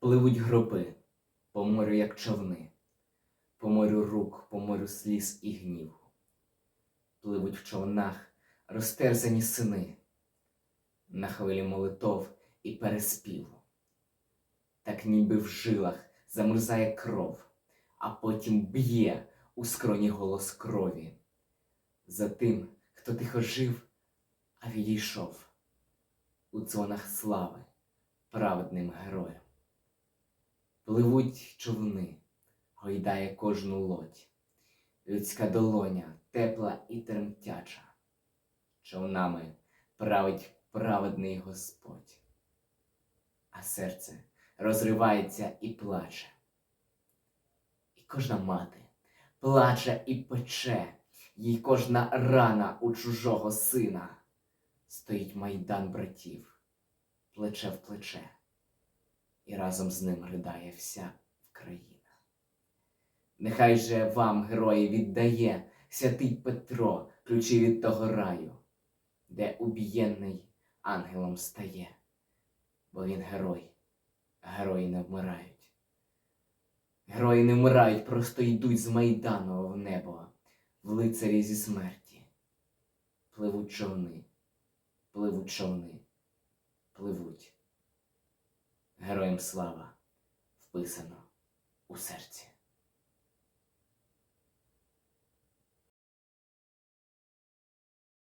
Пливуть гроби по морю, як човни, по морю рук, по морю сліз і гніву. Пливуть в човнах розтерзані сини на хвилі молитов і переспіву. Так ніби в жилах замерзає кров, а потім б'є у скроні голос крові. За тим, хто тихо жив, а відійшов у дзвонах слави праведним героям. Пливуть човни, гойдає кожну лодь, людська долоня тепла і тремтяча. Човнами править праведний Господь, а серце розривається і плаче. І кожна мати плаче і пече, їй кожна рана у чужого сина. Стоїть майдан братів, плече в плече, і разом з ним ридає вся Вкраїна. Нехай же вам, герої, віддає святий Петро ключі від того раю, де убієнний ангелом стає, бо він герой, герої не вмирають. Герої не вмирають, просто йдуть з майдану в небо, в лицарі зі смерті. Пливуть човни, пливуть човни, пливуть. Героям слава вписано у серці.